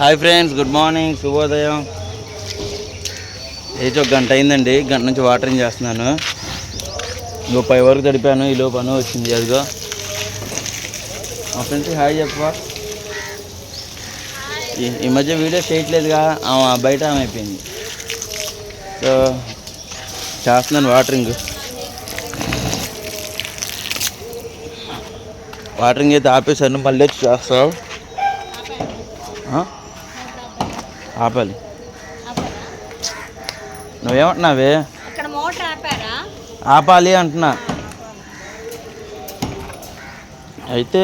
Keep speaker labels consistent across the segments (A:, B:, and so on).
A: Hi friends good morning శుభోదయం. ఏజ్ ఒక గంట అయిందండి గంట నుంచి వాటరింగ్ చేస్తున్నాను. ఇంకో పై వరకు తడిపాను ఈ లోపు పని వచ్చింది అదిగో. మా ఫ్రెండ్స్ హాయ్ చెప్పవా ఈ- ఈ మధ్య వీడియోస్ చేయట్లేదుగా ఆమె బయట ఆమె అయిపోయింది. సో చేస్తున్నాను వాటరింగ్. వాటరింగ్ అయితే ఆపేసాను మళ్ళీ వచ్చి చేస్తావు. ఆపాలి. నువ్వేమంటున్నావే? ఆపాలి అంటున్నా. అయితే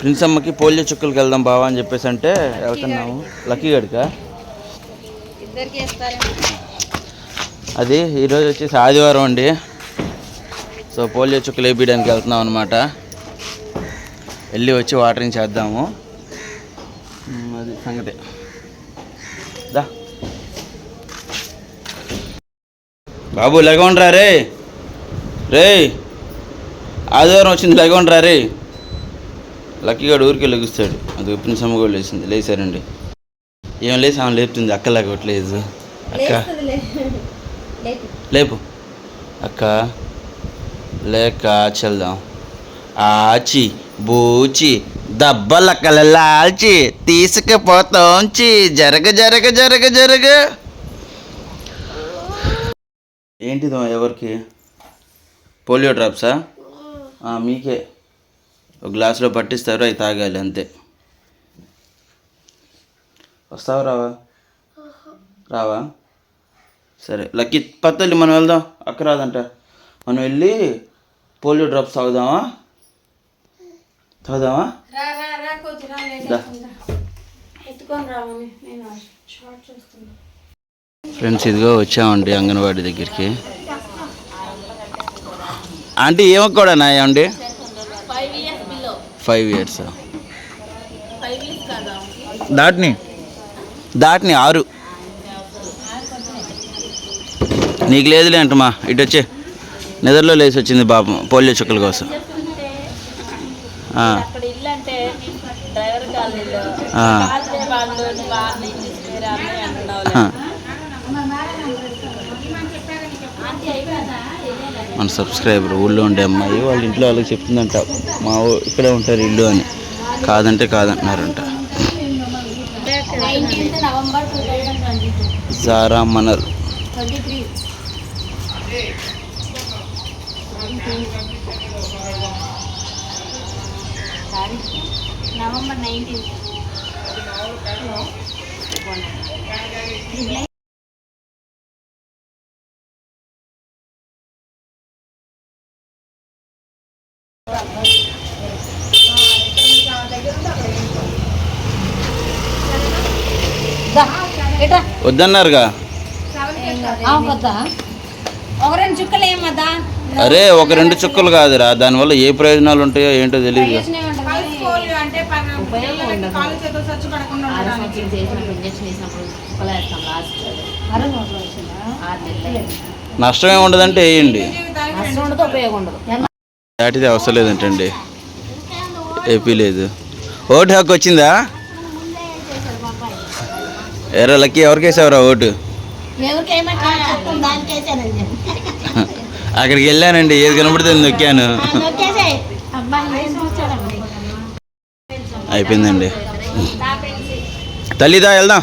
A: ప్రిన్స్ అమ్మకి పోలియో చుక్కలకి వెళ్దాం బావా అని చెప్పేసి అంటే వెళ్తున్నాము. లక్కీ గడికా? అది ఈరోజు వచ్చేసి ఆదివారం అండి. సో పోలియో చుక్కలు వేపించడానికి వెళ్తున్నాం అనమాట వెళ్ళి వచ్చి వాటరింగ్ చేద్దాము. అది సంగతి. బాబు లెగవండ్రా రే రే. ఆదివారం వచ్చింది లెగవండ్రా రే లక్కీగాడు ఊరికి లెగుస్తాడు. అది ప్రిన్స్ అమ్మ కూడా లేచింది. లేచారండి. ఏం లేచి ఆమె లేపుతుంది. అక్క లేకట్లేదు అక్క. లేపు. అక్క. లేక చెల్దాం ఆచి బూచి దబ్బలక్కల లాల్చి తీసుకుపోతోంచి జరగ జరగ జరగ జరగ. ఏంటిదో ఎవరికి? పోలియో డ్రాప్సా? మీకే. ఒక గ్లాసులో పట్టిస్తారు అవి తాగాలి అంతే. వస్తావా రావా? రావా? సరే. లక్కీ పత్తల్లి మనం వెళ్దాం. అక్క రాదంట. మనం వెళ్ళి పోలియో డ్రాప్స్ తాగుదామా? తాగుదామా.
B: ఎత్తుకొని రా మమ్మీ. నేను షార్ట్ చూస్తున్నా.
A: ఫ్రెండ్స్ ఇదిగో వచ్చామండి అంగన్వాడీ దగ్గరికి. ఆంటీ ఏమక్కూడనా ఏమండి
B: five years below
A: five years దాటిని. దాటిని ఆరు. నీకు లేదులే అంటమా ఇటు వచ్చే. నిద్రలో లేచి వచ్చింది పాపం పోలియో చుక్కల కోసం. ఆ,
B: అక్కడ ఇల్లు అంటే డ్రైవర్ కాళ్ళు ఇల్లు
A: ఆ,
B: కాళ్ళే వాళ్ళు నువ్వు ఆన్న ఇంటి వేరే అన్నయ్య అంటున్నావు
A: ఆ.
B: ఆంటీ అయిపోయిందా
A: మన సబ్స్క్రైబర్ ఊళ్ళో ఉండే అమ్మాయి వాళ్ళ ఇంట్లో వాళ్ళకి చెప్తుందంట మా ఇక్కడే ఉంటారు ఇల్లు అని. కాదంటే కాదంటున్నారంట. జారా మనల్
B: నవంబర్ నైన్టీన్త్
A: వద్దన్నారుగా.
B: కొద్దా? ఒక రెండు చుక్కలు ఏమద్దా?
A: అరే ఒక రెండు చుక్కలు కాదురా. దానివల్ల ఏ ప్రయోజనాలు ఉంటాయో ఏంటో తెలియదు నష్టం ఏమి ఉండదంటే వేయండి
B: ఉపయోగం ఉండదు.
A: దాటిది అవసరం లేదంటండి. ఏపీ లేదు. ఓటు హక్కు వచ్చిందా? ఎరా లక్కీ ఎవరికి వేసావురా ఓటు అక్కడికి వెళ్ళానండి ఏది కనబడితే అది నొక్కాను. అయిపోయిందండి. తల్లిదా వెళ్దాం.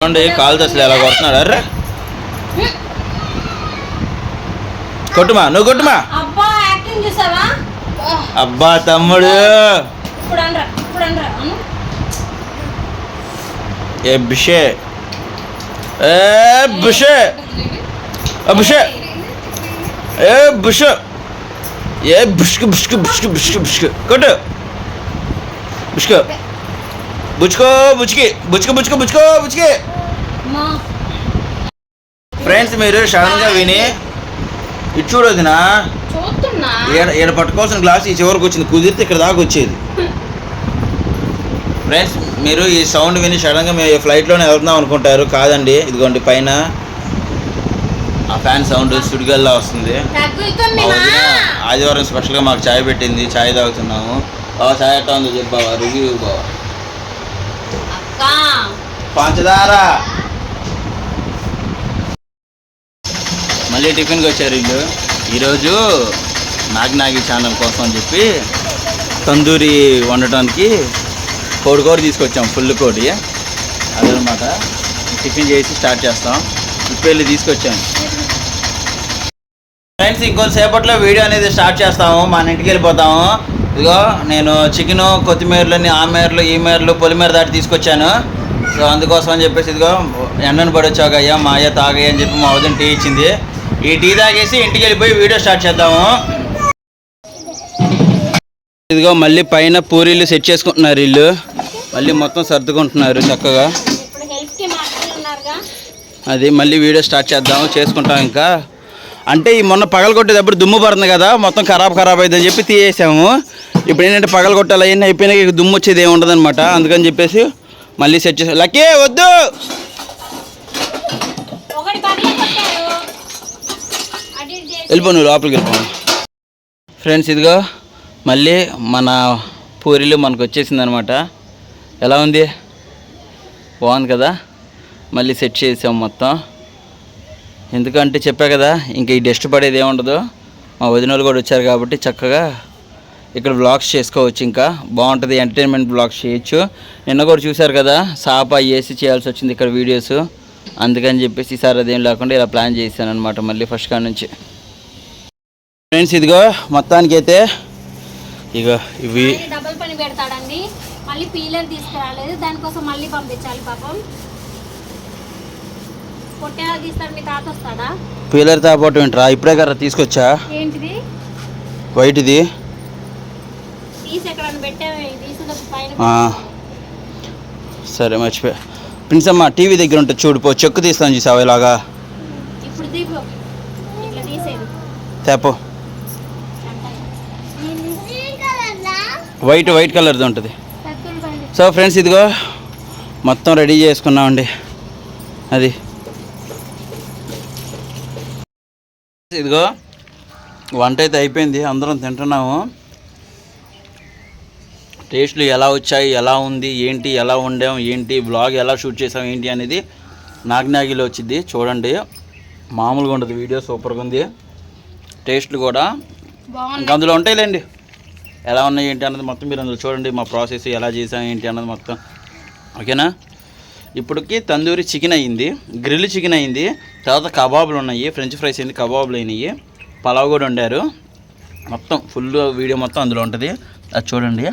A: చూడండి కాలు అసలు ఎలా కొడుతున్నాడు. అర్రే కొట్టుమా నువ్వు కొట్టుమా?
B: అబ్బా
A: తమ్ముడు. ఏ బిషే. ఏ బిషే. బిషే. ఏ బిష. ఏ బిష్క బిష్క బిష్క బిష్క బిష్క. కొట్టు. బిష్క. బుచ్చుకో బుచ్చికి. బుచ్చుకో బుచ్చుకో బుచ్చుకో బుచ్చికి. ఫ్రెండ్స్ మీరు సడన్గా విని. ఇటు చూడొద్దునా? ఈడ పట్టుకోవాల్సిన గ్లాస్ ఈ చివరికి వచ్చింది. కుదిరితే ఇక్కడ దాకా వచ్చేది. ఫ్రెండ్స్ మీరు ఈ సౌండ్ విని సడన్గా మేము ఫ్లైట్లోనే వెళ్తున్నాం అనుకుంటారు. కాదండి ఇదిగోండి పైన ఆ ఫ్యాన్ సౌండ్ సుడిగల్లా వస్తుంది. ఆదివారం స్పెషల్గా మాకు చాయ్ పెట్టింది. చాయ్ తాగుతున్నాము. బాబా చాయ్ ఎట్టా ఉందో చెప్పు బాబా రివ్యూ బాబా పంచదార. మళ్ళీ టిఫిన్కి వచ్చారు వీళ్ళు. ఈరోజు నాగ్ నాగి ఛానల్ కోసం అని చెప్పి తందూరి వండటానికి కోడి కోడి తీసుకొచ్చాం ఫుల్ కోడి. అదనమాట టిఫిన్ చేసి స్టార్ట్ చేస్తాం. ఇప్పుడు వెళ్ళి తీసుకొచ్చాను ఫ్రెండ్స్ ఇంకొంతసేపట్లో వీడియో అనేది స్టార్ట్ చేస్తాము. మన ఇంటికి వెళ్ళిపోతాము. ఇదిగో నేను చికెను కొత్తిమీరలని ఆ మేరలు ఈ మేరలు పొలిమేర దాటి తీసుకొచ్చాను. సో అందుకోసం అని చెప్పేసి ఇదిగో ఎండను పడొచ్చాక అయ్యా మా అయ్య తాగయ్య అని చెప్పి మా వదిన టీ ఇచ్చింది. ఈ టీ తాగేసి ఇంటికి వెళ్ళిపోయి వీడియో స్టార్ట్ చేద్దాము. ఇదిగో మళ్ళీ పైన పూరీలు సెట్ చేసుకుంటున్నారు వీళ్ళు మళ్ళీ మొత్తం సర్దుకుంటున్నారు చక్కగా. అది మళ్ళీ వీడియో స్టార్ట్ చేద్దాము చేసుకుంటాం ఇంకా. అంటే ఈ మొన్న పగల కొట్టేటప్పుడు దుమ్ము పడుతుంది కదా మొత్తం ఖరాబ్ ఖరాబ్ అయిందని చెప్పి తీసేసాము. ఇప్పుడు ఏంటంటే పగల కొట్టాలి అవన్నీ అయిపోయినాక దుమ్ము వచ్చేది ఏమి ఉండదు అనమాట అందుకని చెప్పేసి మళ్ళీ సెట్ చేసాం లక్కీ వద్దు! వెళ్ళిపో నువ్వు లోపలికి వెళ్ళిపో. ఫ్రెండ్స్ ఇదిగో మళ్ళీ మన పూరీలు మనకు వచ్చేసింది అనమాట ఎలా ఉంది? బాగుంది కదా? మళ్ళీ సెట్ చేసాం మొత్తం. ఎందుకంటే చెప్పా కదా ఇంకా ఈ డస్ట్ పడేది ఏముండదు. మా వదిన వాళ్ళు కూడా వచ్చారు కాబట్టి చక్కగా ఇక్కడ బ్లాగ్స్ చేసుకోవచ్చు ఇంకా. బాగుంటుంది ఎంటర్టైన్మెంట్ బ్లాగ్స్ చేయొచ్చు. నిన్న కూడా చూశారు కదా సాప వేసి చేయాల్సి వచ్చింది ఇక్కడ వీడియోస్ అందుకని చెప్పేసి ఈసారి అదేం లేకుండా ఇలా ప్లాన్ చేశాను అనమాట మళ్ళీ ఫస్ట్ కాడ నుంచి. ఫ్రెండ్స్ ఇదిగో మొత్తానికైతే ఇగో ఇవి
B: డబుల్ పని పెడతాడండి. మళ్ళీ పీలర్ తీసుకురాలేదు. దానికోసం మళ్ళీ పంపించాలి పాపం. పొట్టేలా తీస్తాడు మీ తాత వస్తాడా?
A: పీలర్ తాపోవటం ఏంట్రా? ఇప్పుడే కదా తీసుకొచ్చా?
B: ఏంటిది?
A: వైట్ది.
B: తీసి.
A: సరే మర్చిపోయా. ప్రిన్స్ అమ్మ టీవీ దగ్గర ఉంటుంది చూడు పో చెక్కు తీస్తాను చూసావా ఇలాగా?
B: ఇప్పుడు తీపు. ఇట్లా తీసేది
A: తేపో వైట్ వైట్ కలర్ది ఉంటుంది. సో ఫ్రెండ్స్ ఇదిగో మొత్తం రెడీ చేసుకున్నామండి. అది. ఇదిగో వంట అయితే అయిపోయింది. అందరం తింటున్నాము. టేస్ట్లు ఎలా వచ్చాయి ఎలా ఉంది ఏంటి ఎలా వండాం ఏంటి బ్లాగ్ ఎలా షూట్ చేసాం ఏంటి అనేది నాగ్నాగిలో వచ్చింది చూడండి. మామూలుగా ఉండదు. వీడియో సూపర్గా ఉంది. టేస్ట్లు కూడా అందులో ఉంటాయిలేండి. ఎలా ఉన్నాయి ఏంటి అన్నది మొత్తం మీరు అందులో చూడండి మా ప్రాసెస్ ఎలా చేసాం ఏంటి అన్నది మొత్తం. ఓకేనా? ఇప్పటికి తందూరి చికెన్ అయింది గ్రిల్ చికెన్ అయింది తర్వాత కబాబులు ఉన్నాయి ఫ్రెంచ్ ఫ్రైస్ అయింది కబాబులు అయినాయి పలావ్ కూడా వండారు. మొత్తం ఫుల్ వీడియో మొత్తం అందులో ఉంటుంది. అది చూడండి.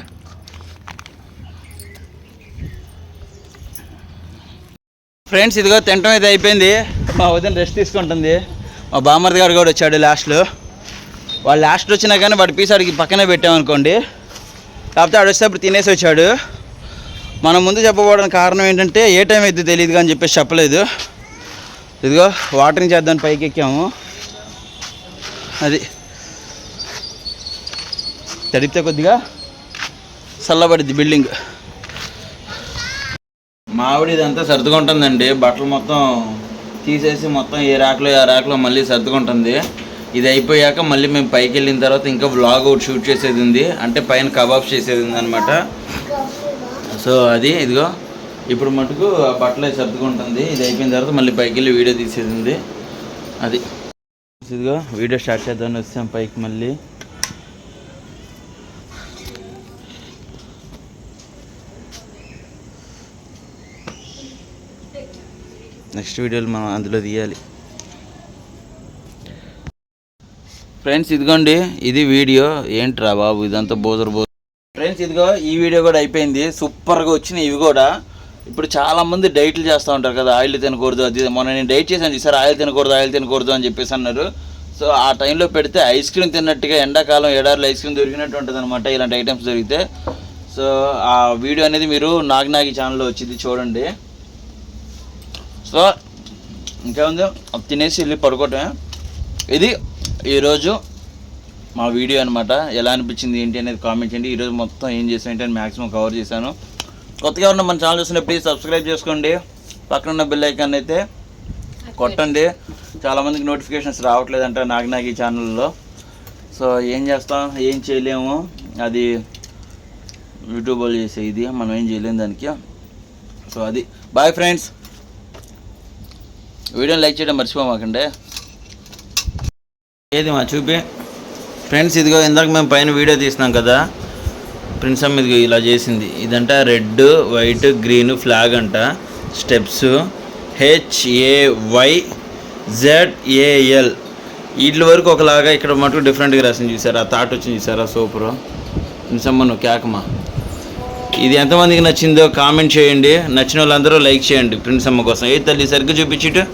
A: ఫ్రెండ్స్ ఇదిగో తినటం అయితే అయిపోయింది. మా వదిన రెస్ట్ తీసుకుంటుంది. మా బామర్ది గారు కూడా వచ్చాడు లాస్ట్లో. వాళ్ళు లాస్ట్ వచ్చినా కానీ వాడి పీస్ ఆడికి పక్కనే పెట్టామనుకోండి. కాకపోతే ఆడు వచ్చేటప్పుడు తినేసి వచ్చాడు. మనం ముందు చెప్పబోవడానికి కారణం ఏంటంటే ఏ టైం అయితే తెలియదు అని చెప్పేసి చెప్పలేదు. ఇదిగో వాటరింగ్ చేద్దాం పైకి ఎక్కాము. అది తడిపితే కొద్దిగా చల్లబడిద్ది బిల్డింగ్. మావిడి ఇదంతా సర్దుకుంటుందండి. బట్టలు మొత్తం తీసేసి మొత్తం ఏ ర్యాక్లో ఏ రాకులో మళ్ళీ సర్దుకుంటుంది. ఇది అయిపోయాక మళ్ళీ మేము పైకి వెళ్ళిన తర్వాత ఇంకా వ్లాగ్ ఒకటి షూట్ చేసేది ఉంది. అంటే పైన కబాబ్స్ చేసేది ఉంది అనమాట సో అది ఇదిగో. ఇప్పుడు మటుకు ఆ బట్టలే సర్దుకుంటుంది. ఇది అయిపోయిన తర్వాత మళ్ళీ పైకి వెళ్ళి వీడియో తీసేది ఉంది. అది. ఇదిగో వీడియో స్టార్ట్ చేద్దామని వచ్చాం పైకి మళ్ళీ. నెక్స్ట్ వీడియోలు మనం అందులో తీయాలి. ఫ్రెండ్స్ ఇదిగోండి ఇది వీడియో. ఏంట్రా బాబు ఇదంతా బోజర్ బోజర్ ఫ్రెండ్స్ ఇదిగో ఈ వీడియో కూడా అయిపోయింది. సూపర్గా వచ్చినాయి ఇవి కూడా. ఇప్పుడు చాలా మంది డైట్లు చేస్తూ ఉంటారు కదా ఆయిల్ తినకూడదు అది ఇది. మొన్న నేను డైట్ చేశాను సార్ ఆయిల్ తినకూడదు ఆయిల్ తినకూడదు అని చెప్పేసి అన్నారు. సో ఆ టైంలో పెడితే ఐస్ క్రీమ్ తిన్నట్టుగా ఎండాకాలం ఎడారిలో ఐస్ క్రీమ్ దొరికినట్టు ఉంటుంది అనమాట ఇలాంటి ఐటమ్స్ దొరికితే. సో ఆ వీడియో అనేది మీరు నాగనాగి ఛానల్లో వచ్చింది చూడండి. సో ఇంకేముంది? తినేసి వెళ్ళి పడుకోవటమే. ఇది ఈరోజు మా వీడియో అనమాట ఎలా అనిపించింది ఏంటి అనేది కామెంట్ చేయండి. ఈరోజు మొత్తం ఏం చేసాను ఏంటి అని మ్యాక్సిమం కవర్ చేశాను. కొత్తగా ఉన్న మన ఛానల్ చూసిన ప్లీజ్ సబ్స్క్రైబ్ చేసుకోండి. పక్కన ఉన్న బిల్ ఐకాన్ అయితే కొట్టండి. చాలామందికి నోటిఫికేషన్స్ రావట్లేదంట నాకు నాకు ఈ ఛానల్లో సో ఏం చేస్తాం? ఏం చేయలేము. అది యూట్యూబ్ వాళ్ళు చేసే ఇది. మనం ఏం చేయలేము దానికి. సో అది. బాయ్ ఫ్రెండ్స్ వీడియోని లైక్ చేయడం మర్చిపోమాకండి. ఏది మా చూపి? ఫ్రెండ్స్ ఇదిగో ఇందాక మేము పైన వీడియో తీసినాం కదా. ప్రిన్స్ అమ్మ ఇదిగో ఇలా చేసింది. ఇదంట రెడ్ వైట్ గ్రీన్ ఫ్లాగ్ అంట. స్టెప్స్. హెచ్ఏవై జెడ్ఏఎల్ వీటి వరకు ఒకలాగా ఇక్కడ మటుకు డిఫరెంట్గా రాసింది చూసారా? థాట్ వచ్చింది చూసారా? సూపర్. ప్రిన్స్ అమ్మ నువ్వు కేకమా ఇది ఎంతమందికి నచ్చిందో కామెంట్ చేయండి. నచ్చిన వాళ్ళందరూ లైక్ చేయండి ప్రిన్స్ అమ్మ కోసం. ఏ తల్లి సరిగ్గా చూపించిట్టు?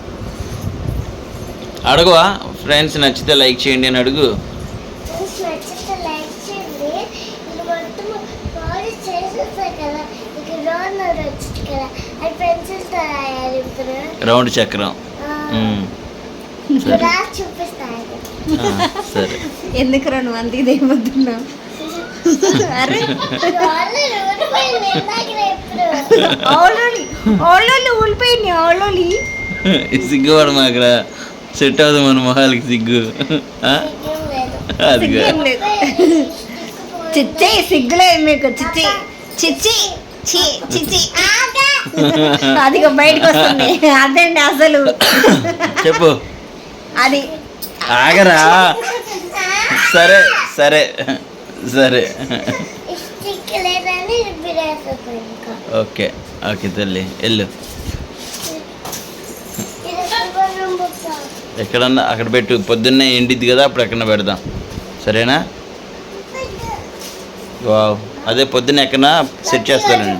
A: అడగవా? ఫ్రెండ్స్ నచ్చితే లైక్ చేయండి అని అడుగు. రౌండ్ చక్రం. సరే.
C: ఎందుకు నువ్వు అంత ఇదేమవుతున్నావు అరే.
D: ఊడిపోయింది ఇందాకనే ఎప్పుడు
C: ఆల్రెడీ
A: సెట్ అవుతుంది మన మొహాలకి సిగ్గు.
D: లేదు.
C: చిచ్చి సిగ్గులే మీకు. చిచ్చి చిచ్చి చిచ్చి. అదిగో బయటకు వస్తుంది. అదండి అసలు?
A: చెప్పు.
C: అది.
A: ఆగరా. సరే సరే సరే. ఓకే ఓకే తల్లి వెళ్ళు. ఎక్కడన్నా అక్కడ పెట్టు. పొద్దున్నే ఎండిద్ది కదా అప్పుడు ఎక్కడన్నా పెడదాం. సరేనా? అదే పొద్దున్న ఎక్కడన్నా సెట్ చేస్తానండి.